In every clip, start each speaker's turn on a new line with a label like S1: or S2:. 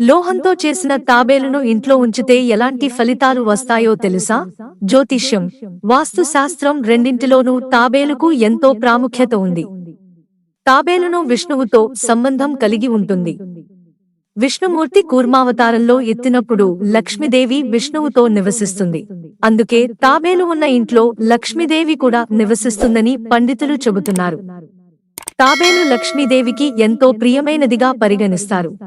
S1: లోహంతో చేసిన తాబేలును ఇంట్లో ఉంచితే ఎలాంటి ఫలితాలు వస్తాయో తెలుసా? జ్యోతిష్యం. వాస్తుశాస్త్రం రెండింటిలోనూ తాబేలుకు ఎంతో ప్రాముఖ్యత ఉంది. తాబేలును విష్ణువుతో సంబంధం కలిగి ఉంటుంది. విష్ణుమూర్తి కూర్మావతారంలో ఎత్తినప్పుడు లక్ష్మీదేవి విష్ణువుతో నివసిస్తుంది. అందుకే తాబేలు ఉన్న ఇంట్లో లక్ష్మీదేవి కూడా నివసిస్తుందని పండితులు చెబుతున్నారు. తాబేలు లక్ష్మీదేవికి ఎంతో ప్రియమైనదిగా పరిగణిస్తారు.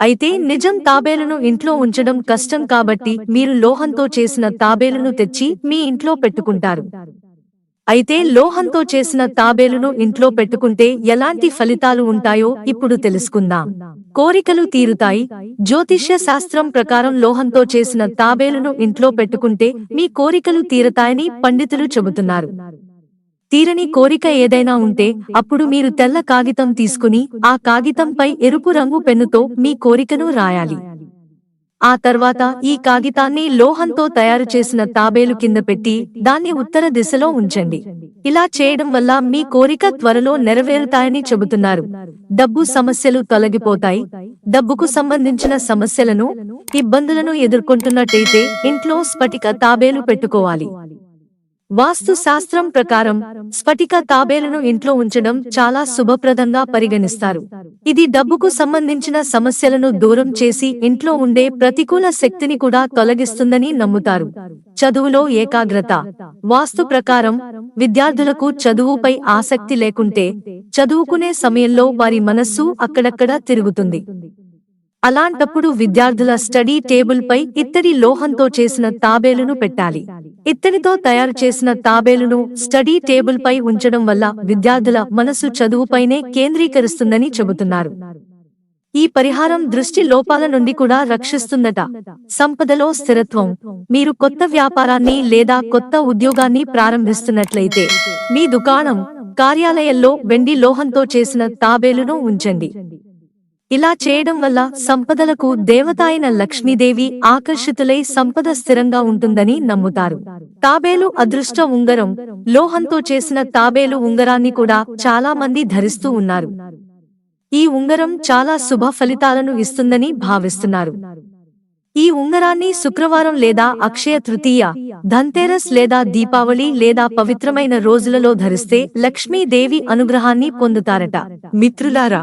S1: అయితే నిజం తాబేలును ఇంట్లో ఉంచడం కష్టం కాబట్టి మీరు లోహంతో చేసిన తాబేలును తెచ్చి మీ ఇంట్లో పెట్టుకుంటారు. అయితే లోహంతో చేసిన తాబేలును ఇంట్లో పెట్టుకుంటే ఎలాంటి ఫలితాలు ఉంటాయో ఇప్పుడు తెలుసుకుందాం. కోరికలు తీరుతాయి. జ్యోతిష్య శాస్త్రం ప్రకారం లోహంతో చేసిన తాబేలును ఇంట్లో పెట్టుకుంటే మీ కోరికలు తీరతాయని పండితులు చెబుతున్నారు. తీరని కోరిక ఏదైనా ఉంటే అప్పుడు మీరు తెల్ల కాగితం తీసుకుని ఆ కాగితంపై ఎరుపు రంగు పెన్నుతో మీ కోరికను రాయాలి. ఆ తర్వాత ఈ కాగితాన్ని లోహంతో తయారు చేసిన తాబేలు కింద పెట్టి దాన్ని ఉత్తర దిశలో ఉంచండి. ఇలా చేయడం వల్ల మీ కోరిక త్వరలో నెరవేరుతాయని చెబుతున్నారు. డబ్బు సమస్యలు తొలగిపోతాయి. డబ్బుకు సంబంధించిన సమస్యలను ఇబ్బందులను ఎదుర్కొంటున్నట్టయితే ఇంట్లో స్ఫటిక తాబేలు పెట్టుకోవాలి. వాస్తు శాస్త్రం ప్రకారం స్ఫటిక తాబేలను ఇంట్లో ఉంచడం చాలా శుభప్రదంగా పరిగణిస్తారు. ఇది డబ్బుకు సంబంధించిన సమస్యలను దూరం చేసి ఇంట్లో ఉండే ప్రతికూల శక్తిని కూడా తొలగిస్తుందని నమ్ముతారు. చదువులో ఏకాగ్రత వాస్తు ప్రకారం విద్యార్థులకు చదువుపై ఆసక్తి లేకుంటే చదువుకునే సమయంలో వారి మనస్సు అక్కడక్కడా తిరుగుతుంది. అలాంటప్పుడు విద్యార్థుల స్టడీ టేబుల్ పై ఇత్తడి లోహంతో చేసిన తాబేలును పెట్టాలి. ఇత్తడితో తయారు చేసిన తాబేలును స్టడీ టేబుల్ పై ఉంచడం వల్ల విద్యార్థుల మనసు చదువుపైనే కేంద్రీకరిస్తుందని చెబుతున్నారు. ఈ పరిహారం దృష్టి లోపాల నుండి కూడా రక్షిస్తుందట. సంపదలో స్థిరత్వం. మీరు కొత్త వ్యాపారాన్ని లేదా కొత్త ఉద్యోగాన్ని ప్రారంభిస్తున్నట్లయితే మీ దుకాణం కార్యాలయంలో వెండి లోహంతో చేసిన తాబేలును ఉంచండి. ఇలా చేయడం వల్ల సంపదలకు దేవత అయిన లక్ష్మీదేవి ఆకర్షితులై సంపద స్థిరంగా ఉంటుందని నమ్ముతారు. తాబేలు అదృష్ట ఉంగరం. లోహంతో చేసిన తాబేలు ఉంగరాన్ని కూడా చాలా మంది ధరిస్తూ ఉన్నారు. ఈ ఉంగరం చాలా శుభ ఫలితాలను ఇస్తుందని భావిస్తున్నారు. ఈ ఉంగరాన్ని శుక్రవారం లేదా అక్షయ తృతీయ ధన్తేరస్ లేదా దీపావళి లేదా పవిత్రమైన రోజులలో ధరిస్తే లక్ష్మీదేవి అనుగ్రహాన్ని పొందుతారట. మిత్రులారా